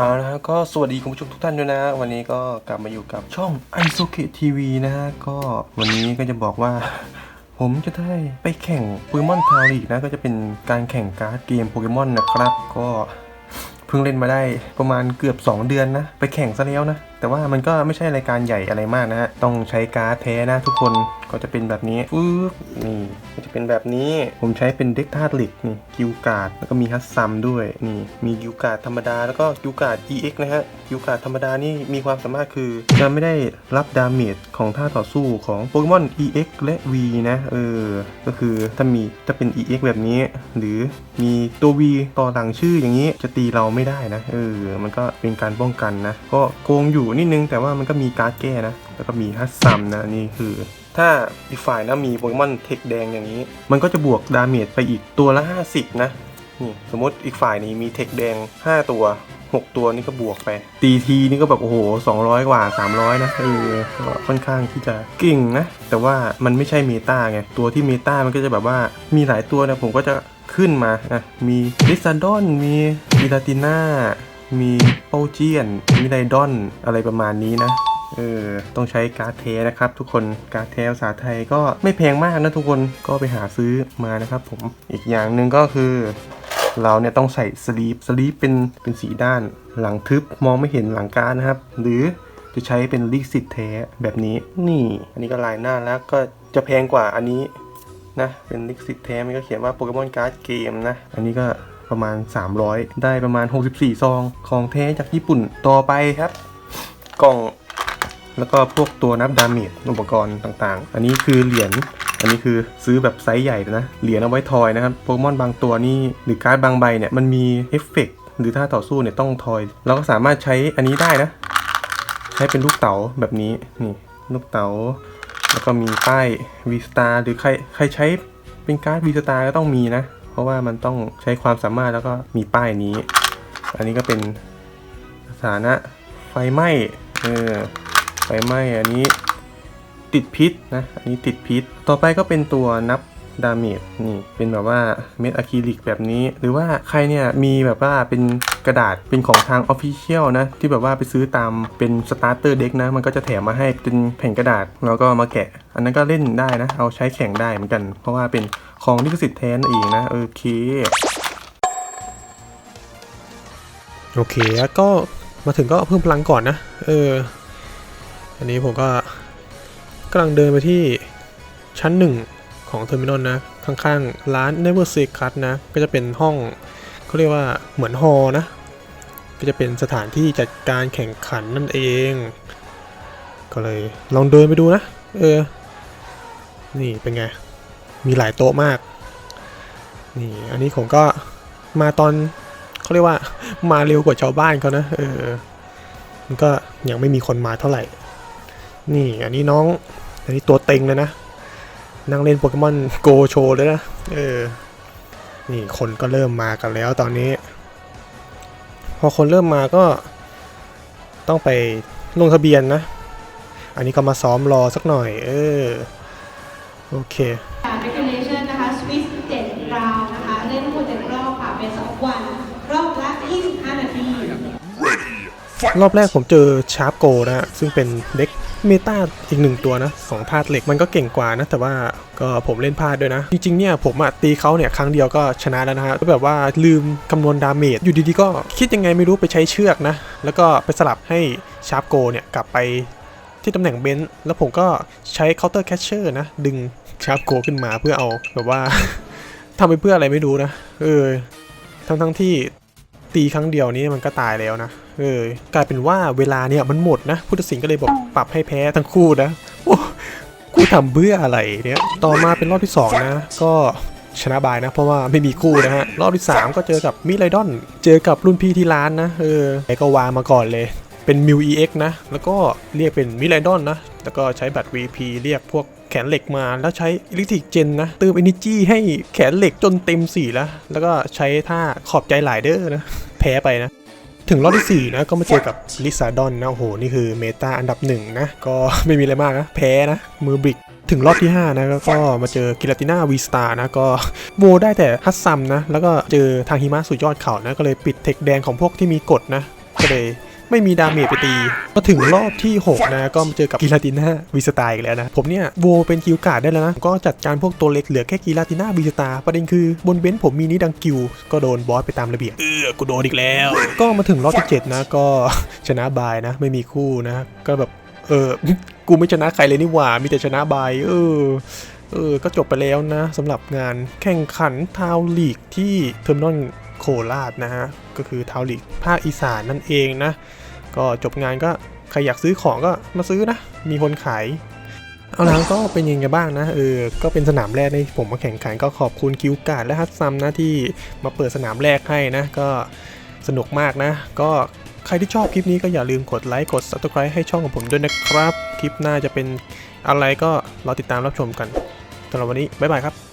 เอาละฮะก็สวัสดีคุณผู้ชมทุกท่านด้วยนะ วันนี้ก็กลับมาอยู่กับช่อง i s o k e TV นะฮะก็วันนี้ก็จะบอกว่า ผมจะได้ไปแข่งโปเกมอนทาวลีกนะ ก็จะเป็นการแข่งการ์ดเกมโปเกมอนนะครับก็เพิ่งเล่นมาได้ประมาณเกือบ 2 เดือนนะ ไปแข่งซะแล้วนะ แต่ว่ามันก็ไม่ใช่รายการใหญ่อะไรมากนะฮะต้องใช้การ์ดแท้นะทุกคน ก็จะเป็นแบบนี้ปึ๊บนี่ก็จะเป็นแบบนี้ผมใช้เป็นเด็กธาตุเหล็กนี่กิวการ์ดแล้วก็มีฮัตซัมด้วยนี่มีกิวการ์ดธรรมดาแล้วก็กิวการ์ด EX นะฮะกิวการ์ดธรรมดานี่มีความสามารถคือจะไม่ได้รับดาเมจของท่าต่อสู้ของโปเกมอน EX และ V นะเออก็คือถ้ามีถ้าเป็น EX แบบนี้ หรือมีตัว V ต่อหลังชื่ออย่างนี้จะตีเราไม่ได้นะเออมันก็เป็นการป้องกันนะ ก็โกงอยู่นิดนึงแต่ว่ามันก็มีการ์ดแก้นะ แล้วก็มีฮัตซัมนะนี่คือ ถ้าอีกฝ่ายนะมีโปเกมอนเทคแดงอย่างนี้ มันก็จะบวกดาเมจไปอีกตัวละ 50 นะนี่สมมติอีกฝ่ายนี้มีเทคแดง 5 ตัว 6 ตัวนี่ก็บวกไป ตีทีนี่ก็แบบโอ้โห 200 กว่า 300 นะเออค่อนข้างที่จะเก่งนะ แต่ว่ามันไม่ใช่เมตาไง ตัวที่เมตามันก็จะแบบว่ามีหลายตัวนะผมก็จะขึ้นมานะมีลิซาดอนมีมิลาติน่ามีโปเจียน มีไดดอนอะไรประมาณนี้นะ เออต้องใช้การ์ดเทนะครับทุกคนการ์ดเทภาษาไทยก็ไม่แพงมากนะทุกคนก็ไปหาซื้อมานะครับผมอีกอย่างหนึ่งก็คือ เราเนี่ยต้องใส่สลีปสลีปเป็นเป็นสีด้านหลังทึบมองไม่เห็นหลังการดนะครับ หรือจะใช้เป็นลิขสิทธิ์แท้แบบนี้นี่ อันนี้ก็ลายหน้าแล้วก็จะแพงกว่าอันนี้นะเป็นลิขสิทธิ์แท้มันก็เขียนว่าโปเกมอนการ์ดเกมนะ อันนี้ก็ประมาณ 300 ได้ประมาณ 64 ซอง ของแท้จากญี่ปุ่นต่อไปครับ กล่อง แล้วก็พวกตัวนับดาเมจอุปกรณ์ต่างๆ อันนี้คือเหรียญ อันนี้คือซื้อแบบไซส์ใหญ่นะ เหรียญเอาไว้ทอยนะครับ โปเกมอนบางตัวนี่หรือการ์ดบางใบเนี่ยมันมีเอฟเฟกต์หรือถ้าต่อสู้เนี่ยต้องทอย เราก็สามารถใช้อันนี้ได้นะ ใช้เป็นลูกเต๋าแบบนี้ นี่ ลูกเต๋า แล้วก็มีป้าย V Star หรือใครใครใช้เป็นการ์ด V Star ก็ต้องมีนะ เพราะว่ามันต้องใช้ความสามารถแล้วก็มีป้ายนี้ อันนี้ก็เป็นสถานะไฟไหม้ เออ ฟไหม้อันนี้ติดพิษนะ อันนี้ติดพิษ ต่อไปก็เป็นตัวนับดาเมจนี่เป็นแบบว่าเม็ดอะคริลิกแบบนี้ หรือว่าใครเนี่ยมีแบบว่าเป็นกระดาษเป็นของทาง Official นะ ที่แบบว่าไปซื้อตามเป็นสตาร์เตอร์เด็กนะ มันก็จะแถมมาให้เป็นแผ่นกระดาษแล้วก็มาแกะ อันนั้นก็เล่นได้นะ เอาใช้แข่งได้เหมือนกัน เพราะว่าเป็นของลิขสิทธิ์แท้นเองนะโอเคโอเคแล้วก็มาถึงก็เพิ่มพลังก่อนนะ เออ อันนี้ผมก็กำลังเดินไปที่ชั้นหนึ่งของเทอร์มินอลนะ ข้างๆ ร้าน Never Say Cut นะ ก็จะเป็นห้องเขาเรียกว่าเหมือนฮอล์นะ ก็จะเป็นสถานที่จัดการแข่งขันนั่นเอง ก็เลยลองเดินไปดูนะ เออ นี่เป็นไง มีหลายโต๊ะมาก นี่ อันนี้ผมก็มาตอนเขาเรียกว่ามาเร็วกว่าชาวบ้านเขานะ เออ มันก็ยังไม่มีคนมาเท่าไหร่ นี่อันนี้น้อง อันนี้ตัวเต็งเลยนะ นั่งเล่นโปเกมอนโกโชเลยนะ เออ นี่คนก็เริ่มมากันแล้วตอนนี้ พอคนเริ่มมาก็ต้องไปลงทะเบียนนะ อันนี้ก็มาซ้อมรอสักหน่อย เออ โอเคการ regulation นะคะ Swiss 7ราวนะคะเล่นทั้งหมดรอบค่ะเป็น2วัน รอบละ 25 นาที รอบแรกผมเจอชาร์ปโกนะฮะซึ่งเป็นเด็กเมตาอีกหนึ่งตัวนะของธาตุเหล็กมันก็เก่งกว่านะ แต่ว่าก็ผมเล่นพลาดด้วยนะ จริงๆเนี่ยผมอะตีเขาเนี่ยครั้งเดียวก็ชนะแล้วนะฮะก็แบบว่าลืมคำนวณดาเมจอยู่ดีๆก็คิดยังไงไม่รู้ไปใช้เชือกนะ แล้วก็ไปสลับให้ชาร์ปโกเนี่ยกลับไปที่ตำแหน่งเบนซ์แล้วผมก็ใช้เคาน์เตอร์แคชเชอร์นะ ดึงชาร์ปโกขึ้นมาเพื่อเอาแบบว่าทำไปเพื่ออะไรไม่รู้นะ เออทั้งๆที่ ตีครั้งเดียวนี้มันก็ตายแล้วนะเออกลายเป็นว่าเวลาเนี่ยมันหมดนะพุทธสิงห์ก็เลยบอกปรับให้แพ้ทั้งคู่นะโอ้กูทำเพื่ออะไรเนี่ยต่อมาเป็นรอบที่ 2 นะ ก็ชนะบายนะ เพราะว่าไม่มีคู่นะฮะ รอบที่ 3 ก็เจอกับมิไรดอน เจอกับรุ่นพี่ที่ร้านนะ เออไอ้ก็วางมาก่อนเลย เป็นมิว EX นะ แล้วก็เรียกเป็นมิไรดอนนะ แล้วก็ใช้บัตร VP เรียกพวก แขนเหล็กมาแล้วใช้อิเล็กทริกเจนนะเติม Energy ให้แขนเหล็กจนเต็มสีแล้ว แล้วก็ใช้ท่าขอบใจหลายเด้อนะแพ้ไปนะ ถึงรอบที่ 4 นะก็มาเจอกับลิซาดอนนะโอ้โห นี่คือเมตาอันดับหนึ่งนะ ก็ไม่มีอะไรมากนะ แพ้นะ มือบริกถึงรอบที่ 5 นะ ก็มาเจอกิลาติน่าวีสตาร์นะ ก็โวได้แต่ฮัตซัมนะ แล้วก็เจอทางหิมะสุดยอดเขานะ ก็เลยปิดเทคแดงของพวกที่มีกฎนะ ก็เลย ไม่มีดาเมจไปตีก็ถึงรอบที่ 6 นะ ก็มาเจอกับกิลาติน่าวีสตาอีกแล้วนะ ผมเนี่ยโวเป็นคิวการ์ดได้แล้วนะ ก็จัดการพวกตัวเล็กเหลือแค่กิลาติน่าวีสตาประเด็นคือบนเบนซ์ผมมีนิดังกิว ก็โดนบอสไปตามระเบียบ เออกูโดนอีกแล้ว ก็มาถึงรอบที่ 7 นะ ก็ชนะบายนะ ไม่มีคู่นะ ก็แบบเออกูไม่ชนะใครเลยนี่หว่า มีแต่ชนะบาย เออเออ ก็จบไปแล้วนะสำหรับงานแข่งขันทาวลีกที่เทอร์มินอลโคราชนะฮะ ก็คือทาวลีกภาคอีสานนั่นเองนะ ก็จบงานก็ใครอยากซื้อของก็มาซื้อนะ มีคนขาย เอาละก็เป็นยังไงบ้างนะเออ ก็เป็นสนามแรกในผมมาแข่งขันก็ขอบคุณคิวการ์ดและฮัตซัมนะที่มาเปิดสนามแรกให้นะ ก็สนุกมากนะ ก็ใครที่ชอบคลิปนี้ก็อย่าลืมกดไลค์ กด subscribe ให้ช่องของผมด้วยนะครับ คลิปหน้าจะเป็นอะไรก็รอติดตามรับชมกันสำหรับวันนี้ บ๊ายบายครับ